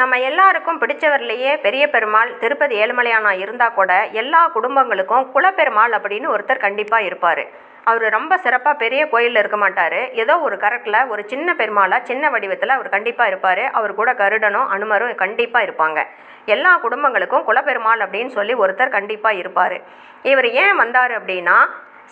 நம்ம எல்லாருக்கும் பிடிச்சவர்லேயே பெரிய பெருமாள் திருப்பதி ஏழுமலையானா இருந்தால் கூட எல்லா குடும்பங்களுக்கும் குலப்பெருமாள் அப்படின்னு ஒருத்தர் கண்டிப்பாக இருப்பார். அவர் ரொம்ப சிறப்பாக பெரிய கோயிலில் இருக்க மாட்டார். ஏதோ ஒரு கரட்டில் ஒரு சின்ன பெருமாளாக சின்ன வடிவத்தில் அவர் கண்டிப்பாக இருப்பார். அவர் கூட கருடனும் அனுமரும் கண்டிப்பாக இருப்பாங்க. எல்லா குடும்பங்களுக்கும் குலப்பெருமாள் அப்படின்னு சொல்லி ஒருத்தர் கண்டிப்பாக இருப்பார். இவர் ஏன் வந்தார் அப்படின்னா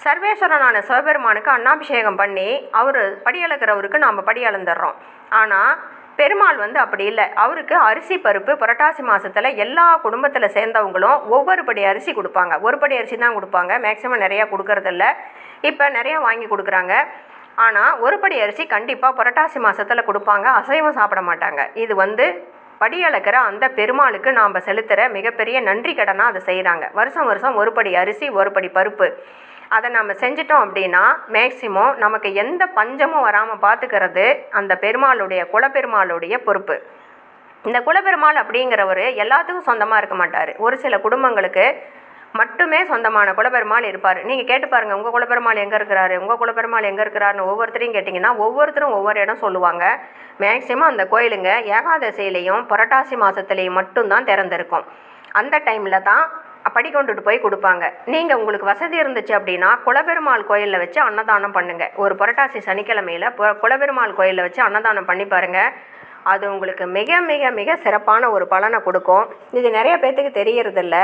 சர்வேஸ்வரனான சிவபெருமானுக்கு அன்னாபிஷேகம் பண்ணி அவர் படியளக்கிறவருக்கு நாம் படி அளந்துடுறோம் ஆனால் பெருமாள் வந்து அப்படி இல்லை. அவருக்கு அரிசி பருப்பு புரட்டாசி மாதத்தில் எல்லா குடும்பத்தில் சேர்ந்தவங்களும் ஒவ்வொரு படி அரிசி கொடுப்பாங்க. ஒரு படி அரிசி தான் கொடுப்பாங்க. மேக்ஸிமம் நிறையா கொடுக்கறதில்ல. இப்போ நிறையா வாங்கி கொடுக்குறாங்க. ஆனால் ஒரு படி அரிசி கண்டிப்பாக புரட்டாசி மாதத்தில் கொடுப்பாங்க. அசைவம் சாப்பிட மாட்டாங்க. இது வந்து படியளக்கிற அந்த பெருமாளுக்கு நாம் செலுத்துகிற மிகப்பெரிய நன்றி கடனாக அதை செய்கிறாங்க வருஷம் வருஷம் ஒரு படி அரிசி ஒரு படி பருப்பு. அதை நம்ம செஞ்சிட்டோம் அப்படின்னா மேக்சிமம் நமக்கு எந்த பஞ்சமும் வராமல் பார்த்துக்கிறது அந்த பெருமாளுடைய குலப்பெருமாளுடைய பொறுப்பு. இந்த குலப்பெருமாள் அப்படிங்கிறவர் எல்லாத்துக்கும் சொந்தமாக இருக்க மாட்டார். ஒரு சில குடும்பங்களுக்கு மட்டுமே சொந்தமான குலப்பெருமாள் இருப்பார். நீங்கள் கேட்டு பாருங்கள் உங்கள் குலப்பெருமாள் எங்கே இருக்கிறாரு உங்கள் குலப்பெருமாள் எங்கே இருக்கிறாருன்னு ஒவ்வொருத்தரையும் கேட்டிங்கன்னா ஒவ்வொருத்தரும் ஒவ்வொரு இடம் சொல்லுவாங்க. மேக்சிமம் அந்த கோயிலுங்க ஏகாதசியிலையும் புரட்டாசி மாதத்துலேயும் மட்டும்தான் திறந்திருக்கும். அந்த டைமில் தான் படி கொண்டுட்டு போய் கொடுப்பாங்க. நீங்கள் உங்களுக்கு வசதி இருந்துச்சு அப்படின்னா குலபெருமாள் கோயிலில் வச்சு அன்னதானம் பண்ணுங்கள் ஒரு புரட்டாசி சனிக்கிழமையில் குலபெருமாள் கோயிலில் வச்சு அன்னதானம் பண்ணி பாருங்கள் அது உங்களுக்கு மிக மிக மிக சிறப்பான ஒரு பலனை கொடுக்கும். இது நிறைய பேர்த்துக்கு தெரியறதில்ல.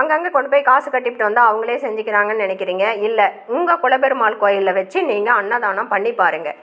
அங்கங்கே கொண்டு போய் காசு கட்டிவிட்டு வந்தால் அவங்களே செஞ்சுக்கிறாங்கன்னு நினைக்கிறீங்க? இல்லை உங்கள் குலபெருமாள் கோயிலில் வச்சு நீங்கள் அன்னதானம் பண்ணி பாருங்கள்